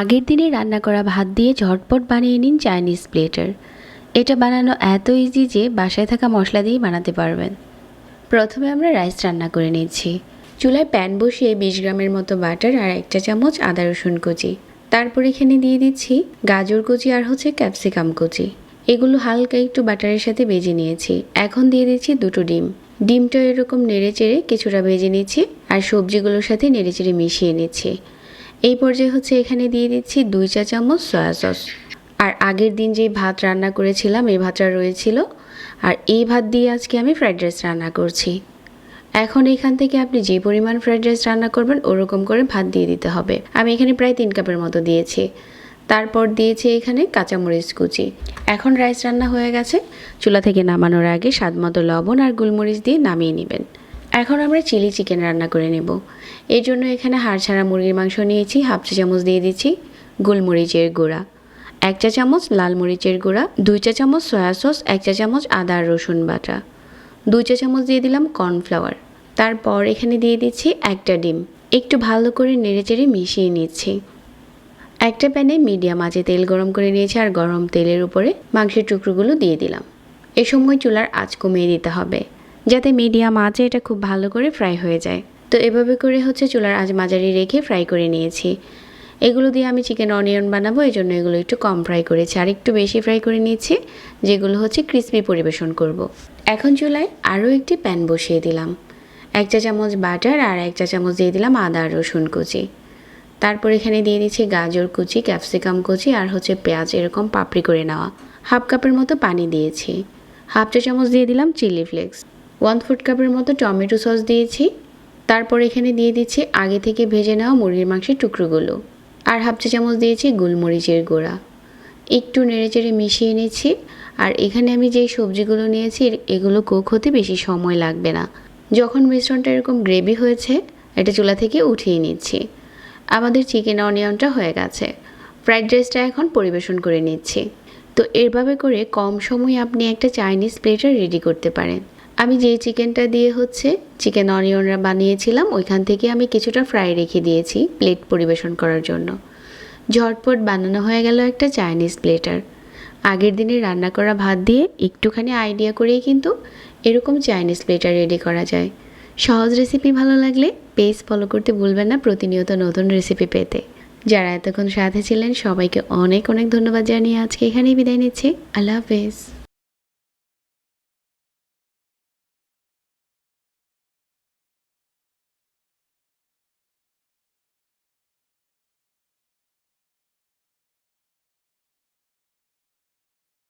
আগের দিনে রান্না করা ভাত দিয়ে ঝটপট বানিয়ে নিন চাইনিজ প্লেটার এটা বানানো এত ইজি যে বাসায় থাকা মশলা দিয়েই বানাতে পারবেন। প্রথমে আমরা রাইস রান্না করে নিচ্ছি। চুলায় প্যান বসিয়ে বিশ গ্রামের মতো বাটার আর একটা চামচ আদা রসুন কুচি। তারপর এখানে দিয়ে দিচ্ছি গাজর কুচি আর হচ্ছে ক্যাপসিকাম কুচি। এগুলো হালকা একটু বাটারের সাথে ভেজে নিয়েছি। এখন দিয়ে দিচ্ছি দুটো ডিম। ডিমটা এরকম নেড়ে চেড়ে কিছুটা ভেজে নিচ্ছি আর সবজিগুলোর সাথে নেড়ে চেড়ে মিশিয়ে নিচ্ছি। এই পর্যায়ে হচ্ছে এখানে দিয়ে দিচ্ছি দুই চা চামচ সয়া সস। আর আগের দিন যে ভাত রান্না করেছিলাম, এই ভাতটা রয়েছিল। আর এই ভাত দিয়ে আজকে আমি ফ্রাইড রাইস রান্না করছি। এখন এখান থেকে আপনি যে পরিমাণ ফ্রাইড রাইস রান্না করবেন, ওরকম করে ভাত দিয়ে দিতে হবে। আমি এখানে প্রায় তিন কাপের মতো দিয়েছি। তারপর দিয়েছি এখানে কাঁচামরিচ কুচি। এখন রাইস রান্না হয়ে গেছে। চুলা থেকে নামানোর আগে স্বাদ মতো লবণ আর গোলমরিচ দিয়ে নামিয়ে নেবেন। এখন আমরা চিলি চিকেন রান্না করে নেব। এর জন্য এখানে হাড় ছাড়া মুরগির মাংস নিয়েছি, হাফ চা চামচ দিয়ে দিচ্ছি গোলমরিচের গুঁড়া, এক চা চামচ লাল মরিচের গুঁড়া, দুই চা চামচ সয়া সস, এক চা চামচ আদা রসুন বাটা, দুই চা চামচ দিয়ে দিলাম কর্নফ্লাওয়ার। তারপর এখানে দিয়ে দিচ্ছি একটা ডিম, একটু ভালো করে নেড়েচেড়ে মিশিয়ে নিচ্ছি। একটা প্যানে মিডিয়াম আঁচে তেল গরম করে নিয়েছি আর গরম তেলের উপরে মাংসের টুকরোগুলো দিয়ে দিলাম। এ সময় চুলার আঁচ কমিয়ে দিতে হবে। যাতে মিডিয়াম আঁচে এটা খুব ভালো করে ফ্রাই হয়ে যায়। তো এভাবে করে হচ্ছে চুলার আজ মাঝারি রেখে ফ্রাই করে নিয়েছি। এগুলো দিয়ে আমি চিকেন অনিয়ন বানাবো এই জন্য এগুলো একটু কম ফ্রাই করেছি। আর একটু বেশি ফ্রাই করে নিয়েছি, যেগুলো হচ্ছে ক্রিসপি পরিবেশন করব। এখন চুলায় আরও একটি প্যান বসিয়ে দিলাম। এক চা চামচ বাটার আর এক চা চামচ দিয়ে দিলাম আদা রসুন কুচি। তারপর এখানে দিয়ে দিচ্ছি গাজর কুচি, ক্যাপসিকাম কুচি আর হচ্ছে পেঁয়াজ, এরকম পাপড়ি করে নেওয়া। হাফ কাপের মতো পানি দিয়েছি। হাফ চা চামচ দিয়ে দিলাম চিলি ফ্লেক্স। ওয়ান ফুড কাপের মতো টমেটো সস দিয়েছি। তারপর এখানে দিয়ে দিচ্ছি আগে থেকে ভেজে নেওয়া মুরগির মাংসের টুকরোগুলো। আর হাফ চা চামচ দিয়েছি গোলমরিচের গুঁড়া। একটু নেড়েচেড়ে মিশিয়ে নিচ্ছি। আর এখানে আমি যেই সবজিগুলো নিয়েছি এগুলো কোক হতে বেশি সময় লাগবে না। যখন মিশ্রণটা এরকম গ্রেভি হয়েছে, এটা চুলা থেকে উঠিয়ে নিচ্ছি। আমাদের চিকেন অনিয়নটা হয়ে গেছে। ফ্রাইড রাইসটা এখন পরিবেশন করে নিচ্ছি। তো এভাবে করে কম সময়ে আপনি একটা চাইনিজ প্লেটার রেডি করতে পারেন। আমি যে চিকেনটা দিয়ে হচ্ছে চিকেন অনিয়নরা বানিয়েছিলাম, ওইখান থেকে আমি কিছুটা ফ্রাই রেখে দিয়েছি প্লেট পরিবেশন করার জন্য। ঝটপট বানানো হয়ে গেল একটা চাইনিজ প্লেটার। আগের দিনে রান্না করা ভাত দিয়ে একটুখানি আইডিয়া করেই কিন্তু এরকম চাইনিজ প্লেটার রেডি করা যায়। সহজ রেসিপি ভালো লাগলে পেজ ফলো করতে ভুলবেন না প্রতিনিয়ত নতুন রেসিপি পেতে। যারা এতক্ষণ সাথে ছিলেন, সবাইকে অনেক অনেক ধন্যবাদ জানিয়ে আজকে এখানেই বিদায় নিচ্ছি। আল্লাহ হাফেজ।